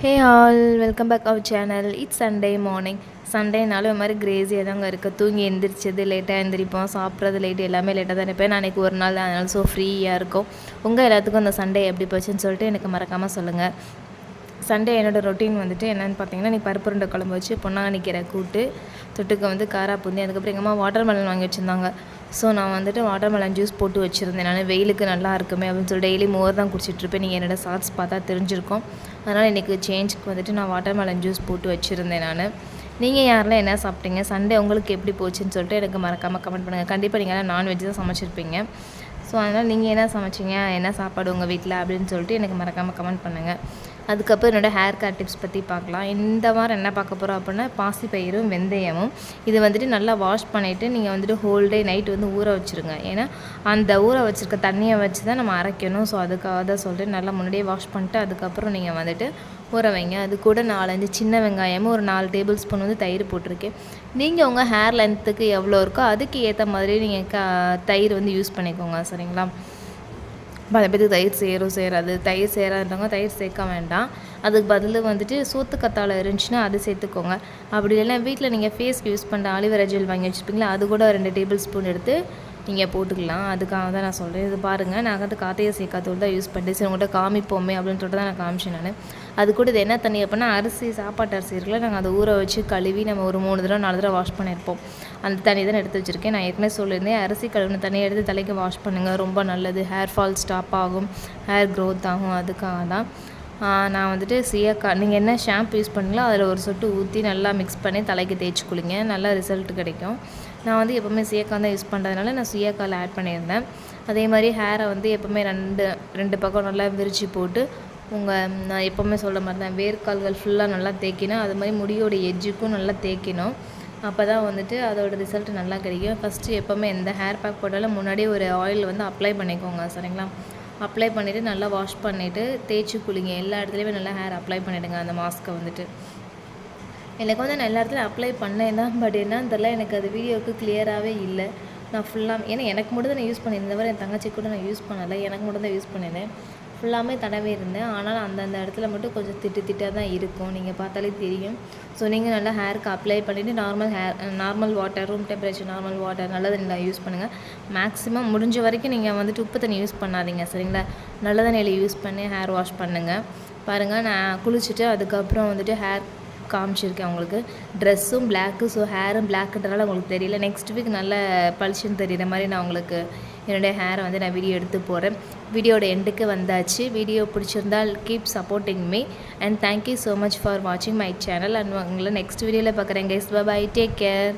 Hey all welcome back our channel it's Sunday morning சண்டேனாலும் இது மாதிரி கிரேஸியாக தாங்க இருக்குது தூங்கி எந்திரிச்சது லேட்டாக எந்திரிப்போம். சாப்பிட்றது லேட் எல்லாமே லேட்டாக தான் இருப்பேன். நான் அன்றைக்கி ஒரு நாள் தான். அதனால ஸோ ஃப்ரீயாக இருக்கும். உங்கள் எல்லாத்துக்கும் அந்த சண்டே எப்படி போச்சுன்னு சொல்லிட்டு எனக்கு மறக்காமல் சொல்லுங்கள் சண்டே என்னோடய ரொட்டீன் வந்துட்டு என்னென்னு பார்த்தீங்கன்னா நீ பருப்பு ரெண்டு குழம்பு வச்சு பொன்னாங்கண்ணி கீரை கூட்டு தொட்டுக்க வந்து காரா பூந்தி அதுக்கப்புறம் எங்கள் அம்மா வாட்டர் மெலன் வாங்கி வச்சுருந்தாங்க. ஸோ நான் வந்துட்டு வாட்டர் மெலன் ஜூஸ் போட்டு வச்சுருந்தேன். நான் வெயிலுக்கு நல்லா இருக்குமே அப்படின்னு சொல்லி டெய்லி மோர் தான் குடிச்சிட்ருப்பேன் நீங்கள் என்னோடய ஷார்ட்ஸ் பார்த்தா தெரிஞ்சிருக்கோம். அதனால் இன்றைக்கி சேஞ்சுக்கு வந்துட்டு நான் வாட்டர் மெலன் ஜூஸ் போட்டு வச்சுருந்தேன் நான். நீங்கள் யாரெல்லாம் என்ன சாப்பிட்டீங்க? சண்டே உங்களுக்கு எப்படி போச்சுன்னு சொல்லிட்டு எனக்கு மறக்காமல் கமெண்ட் பண்ணுங்கள் கண்டிப்பாக நீங்கள் எல்லாம் நான்வெஜ் தான் சமைச்சிருப்பீங்க. ஸோ அதனால் நீங்கள் என்ன சமைச்சிங்க? என்ன சாப்பாடு உங்கள் வீட்டில் அப்படின்னு சொல்லிட்டு எனக்கு மறக்காமல் கமெண்ட் பண்ணுங்கள் அதுக்கப்புறம் என்னோடய ஹேர் கேர் டிப்ஸ் பற்றி பார்க்கலாம். இந்த வாரம் என்ன பார்க்க போகிறோம் அப்படின்னா பாசிப்பயிரும் வெந்தயமும். இது வந்துட்டு நல்லா வாஷ் பண்ணிவிட்டு நீங்கள் வந்துட்டு ஹோல் டே நைட் வந்து ஊற வச்சுருங்க. ஏன்னா அந்த ஊற வச்சுருக்க தண்ணியை வச்சு தான் நம்ம அரைக்கணும். ஸோ அதுக்காக தான் சொல்லிட்டு நல்லா முன்னாடியே வாஷ் பண்ணிட்டு அதுக்கப்புறம் நீங்கள் வந்துட்டு ஊற வைங்க. அது கூட நாலஞ்சு சின்ன வெங்காயமும் ஒரு நாலு டேபிள் ஸ்பூன் வந்து தயிர் போட்டிருக்கேன். நீங்கள் உங்கள் ஹேர் லென்த்துக்கு எவ்வளோ இருக்கோ அதுக்கு ஏற்ற மாதிரி நீங்கள் க தயிர் வந்து யூஸ் பண்ணிக்கோங்க. சரிங்களா? பல பேருக்கு தயிர் சேரும் சேராது தயிர் சேராதவங்க தயிர் சேர்க்க வேண்டாம். அதுக்கு பதில் வந்துட்டு சோத்து கத்தாழை இருந்துச்சுன்னா அது சேர்த்துக்கோங்க. அப்படி இல்லைன்னா வீட்டில் நீங்கள் ஃபேஸ்க்கு யூஸ் பண்ணுற ஆலிவரா ஜெல் வாங்கி வச்சுருப்பீங்களா அது கூட ரெண்டு டேபிள் ஸ்பூன் எடுத்து நீங்கள் போட்டுக்கலாம். அதுக்காக தான் நான் சொல்கிறேன் இது பாருங்கள் நான் வந்து காத்தையை சேர்க்காத்தோடு தான் யூஸ் பண்ணிட்டு சரி உங்கள்கிட்ட காமிப்போமே அப்படின்னு சொல்லிட்டு தான் நான் காமிச்சேன் நான். அது கூட இது என்ன தண்ணி அப்படின்னா அரிசி சாப்பாட்டு அரிசி இருக்குல்ல நாங்கள் அதை ஊற வச்சு கழுவி நம்ம ஒரு மூணு தடவை நாலு தடவை வாஷ் பண்ணியிருப்போம். அந்த தண்ணி தான் எடுத்து வச்சுருக்கேன். நான் ஏற்கனவே சொல்லியிருந்தேன் அரிசி கழுவின தண்ணியை எடுத்து தலைக்கு வாஷ் பண்ணுங்கள் ரொம்ப நல்லது. ஹேர் ஃபால் ஸ்டாப் ஆகும். ஹேர் க்ரோத் ஆகும். அதுக்காக தான். நான் வந்துட்டு சீயக்கா நீங்கள் என்ன ஷாம்பு யூஸ் பண்ணீங்களோ அதில் ஒரு சொட்டு ஊற்றி நல்லா மிக்ஸ் பண்ணி தலைக்கு தேய்ச்சி குளிங்க. நல்லா ரிசல்ட் கிடைக்கும். நான் வந்து எப்போவுமே சீயக்காய் தான் யூஸ் பண்ணுறதுனால நான் சீயக்காயில் ஆட் பண்ணியிருந்தேன். அதே மாதிரி ஹேரை வந்து எப்போவுமே ரெண்டு ரெண்டு பக்கம் நல்லா விரித்து போட்டு உங்கள் நான் எப்போவுமே சொல்கிற மாதிரி தான் வேர்க்கால்கள் ஃபுல்லாக நல்லா தேய்க்கணும் அது மாதிரி முடியோட எஜ்ஜுக்கும் நல்லா தேய்க்கணும் அப்போ தான் வந்துட்டு அதோட ரிசல்ட் நல்லா கிடைக்கும். ஃபஸ்ட்டு எப்போவுமே எந்த ஹேர் பேக் போட்டாலும் முன்னாடி ஒரு ஆயில் வந்து அப்ளை பண்ணிக்கோங்க சரிங்களா? அப்ளை பண்ணிவிட்டு நல்லா வாஷ் பண்ணிவிட்டு தேய்ச்சி குளிங்க. எல்லா இடத்துலையுமே நல்லா ஹேர் அப்ளை பண்ணிவிடுங்க அந்த மாஸ்க்கை வந்துட்டு. எனக்கு வந்து நான் எல்லா இடத்துலையும் அப்ளை பண்ணேன் தான் பட் என்ன தெரில எனக்கு அது வீடியோவுக்கு கிளியராகவே இல்லை. நான் ஃபுல்லாக ஏன்னா எனக்கு மட்டும் தான் நான் யூஸ் பண்ணியிருந்தேன். தவிர என் தங்கச்சி கூட நான் யூஸ் பண்ணலை. எனக்கு மட்டும் தான் யூஸ் பண்ணியிருந்தேன். ஃபுல்லாமே தடவே இருந்தேன். ஆனால் அந்தந்த இடத்துல மட்டும் கொஞ்சம் திட்டு திட்டாக தான் இருக்கும். நீங்கள் பார்த்தாலே தெரியும். ஸோ நீங்கள் நல்லா ஹேருக்கு அப்ளை பண்ணிவிட்டு normal hair normal water room temperature normal water நல்ல தண்ணியில் யூஸ் பண்ணுங்கள் மேக்ஸிமம் முடிஞ்ச வரைக்கும் நீங்கள் வந்துட்டு உப்பு தண்ணி யூஸ் பண்ணாதீங்க சரிங்களா? நல்ல தண்ணியில் யூஸ் பண்ணி ஹேர் வாஷ் பண்ணுங்கள் பாருங்கள் நான் குளிச்சுட்டு அதுக்கப்புறம் வந்துட்டு ஹேர் காமிச்சிருக்கேன் உங்களுக்கு. ட்ரெஸ்ஸும் பிளாக்கு ஸோ ஹேரும் பிளாக்குன்றனால உங்களுக்கு தெரியல. நெக்ஸ்ட் வீக் நல்ல பளிச்சுன்னு தெரியுற மாதிரி நான் உங்களுக்கு என்னுடைய ஹேரை வந்து நான் வீடியோ எடுத்து போகிறேன் வீடியோட எண்டுக்கு வந்தாச்சு. வீடியோ பிடிச்சிருந்தால் keep supporting me and thank you so much for வாட்சிங் மை சேனல் அண்ட் உங்களை நெக்ஸ்ட் வீடியோவில் பார்க்குறேன் கைஸ் பாய் டேக் கேர்